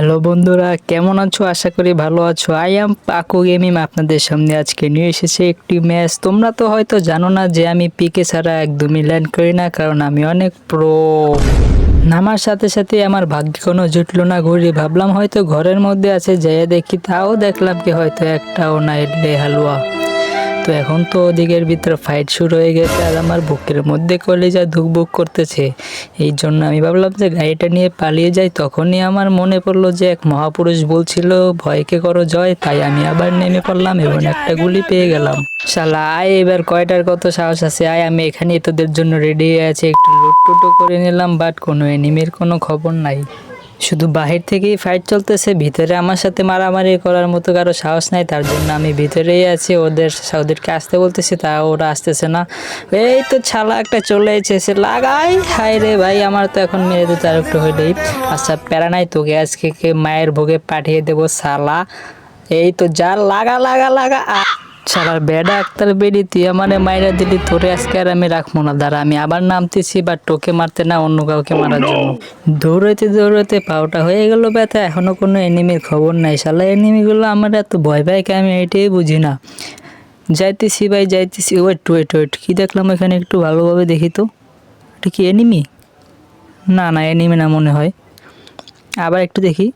Hello বন্ধুরা, কেমন আছো? আশা করি ভালো আছো। আই এম পাকু গেমিম আপনাদের সামনে আজকে নিয়ে এসেছে একটি ম্যাচ। তোমরা তো হয়তো জানো না যে আমি পিকে ছাড়া একদমই ল্যান্ড করি না, কারণ আমি অনেক প্রো নামার সাথে সাথে আমার ভাগ্যে কোনো জুটলো না ঘুরি ভাবলাম হয়তো ঘরের মধ্যে আছে যেয়ে দেখি, তাও দেখলাম কি হয়তো একটাও না এলে হালুয়া। তো এখন তো ওদিকের ভিতরে ফাইট শুরু হয়ে গেছে আর আমার বুকের মধ্যে কলেজা ধুকবুক করতেছে। এই জন্য আমি ভাবলাম যে গাড়িটা নিয়ে পালিয়ে যাই। তখনই আমার মনে পড়ল যে এক মহাপুরুষ বলছিল, ভয়কে করো জয়। তাই আমি আবার নেমে পড়লাম এবং একটা গুলি পেয়ে গেলাম। শালা, আয়, এবার কয়টার কত সাহস আছে? আয়, আমি এখানে তোদের জন্য রেডি হয়ে আছি। একটু লুটটুটো করে নিলাম বাট কোনো এনিমির কোনো খবর নাই। শুধু বাহির থেকেই ফাইট চলতেছে, ভিতরে আমার সাথে মারামারি করার মতো কারও সাহস নাই, তার জন্য আমি ভিতরেই আছি, ওদের, ওদেরকে আসতে বলতেছি, তা ওরা আসতেছে না। এই তো ছালা একটা চলে এসেছে, লাগাই হাই রে ভাই, আমার তো এখন মেরে দিতে আর একটু হইলেই। আচ্ছা প্যারা নাই তোকে, আজকে মায়ের ভোগে পাঠিয়ে দেবো সালা এই তো যা, লাগা লাগা লাগা শালার বেডা আক্তার বেরি তুই আমারে মাইরা দিলি তোরে আজকে আর আমি রাখব না। দাঁড়া আমি আবার নামতেছি বা টোকে মারতে না অন্য কাউকে মারার জন্য। দৌড়াইতে দৌড়াইতে পাওটা হয়ে গেল ব্যথা এখনও কোনো এনিমির খবর নাই। শালা এনিমিগুলো আমার এত ভয় পায় কি আমি এটাই বুঝি না। যাইতেছি ভাই যাইতেছি। ওয়েট ওয়েট ওয়েট কী দেখলাম এখানে একটু ভালোভাবে দেখি তো। এটা কি এনিমি না না এনিমি না মনে হয়। আবার একটু দেখি।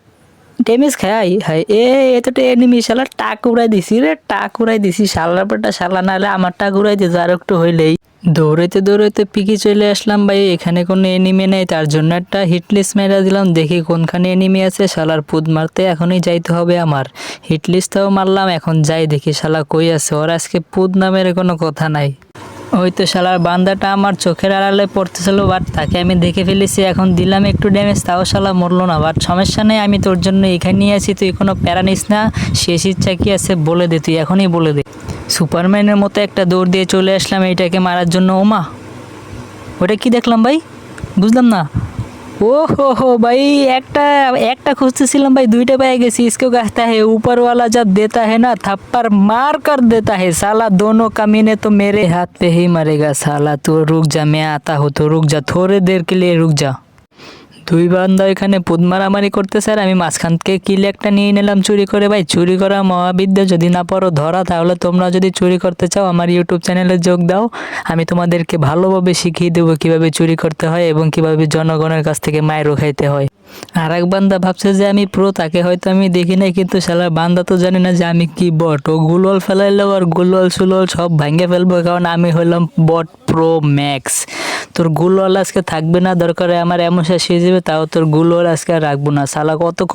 ড্যামেজ খাই হাই এ এতটা এনিমি শালা টাক উড়াই দিছি রে, টাক উড়াই দিছি। শালার পরটা শালা, নাহলে আমার টাক উড়াই দিয়েছে আর একটু হইলেই। দৌড়াইতে দৌড়াইতে পিকে চলে আসলাম ভাই, এখানে কোনো এনিমি নেই, তার জন্য একটা হিটলিস্ট মেরা দিলাম, দেখি কোনখানে এনিমি আছে। শালার পুদ মারতে এখনই যাইতে হবে আমার। হিটলিস্টটাও মারলাম, এখন যাই দেখি শালা কই আছে। ওর আজকে পুদ নামের কোনো কথা নাই। ওই তো শালার বান্দাটা আমার চোখের আড়ালে পড়তেছিল, বাট তাকে আমি দেখে ফেলেছি, এখন দিলাম একটু ড্যামেজ তাও শালা মরলো না। বাট সমস্যা নেই, আমি তোর জন্য এখানেই আছি তুই কোনো প্যারা নিস না, শেষ ইচ্ছা কি আছে বলে দে, তুই এখনই বলে দে। সুপারম্যানের মতো একটা দৌড় দিয়ে চলে আসলাম, এইটাকে মারার জন্য, ওমা। ওটা কি দেখলাম ভাই? বুঝলাম না। ও हो हो भाई একটা একটা খুঁজতেছিলাম ভাই দুইটা পেয়ে গেছি इसको कहता है ऊपर वाला जब देता है ना थप्पड़ मार कर देता है साला दोनों कमीने तो मेरे हाथ पे ही मरेगा साला तो रुक जा मैं आता हूँ तो रुक जा थोड़े देर के लिए रुक जा দুই বান্দা এখানে পুদ মারামারি করতে স্যার, আমি মাঝখান থেকে কিলে একটা নিয়ে নিলাম চুরি করে। ভাই, চুরি করা মহাবিদ্যা যদি না পারো ধরা, তাহলে তোমরা যদি চুরি করতে চাও, আমার ইউটিউব চ্যানেলে যোগ দাও। আমি তোমাদেরকে ভালোভাবে শিখিয়ে দেবো কীভাবে চুরি করতে হয় এবং কীভাবে জনগণের কাছ থেকে মায়ের খাইতে হয়। আর এক বান্দা ভাবছে যে আমি প্রো তাকে হয়তো আমি দেখি নাই, কিন্তু শালার বান্দা তো জানে না যে আমি কি বট ও গুলল ফেলাইলো, আর গুলল সুলল সব ভাঙে ফেলব, কারণ আমি হলাম বট প্রো ম্যাক্স তোর গুলওয়ালা আজকে থাকবে না, দরকার আমার এমন শেষ হয়ে যাবে তাও তোর গুলল আজকে আর রাখব না। সালা কতক্ষণ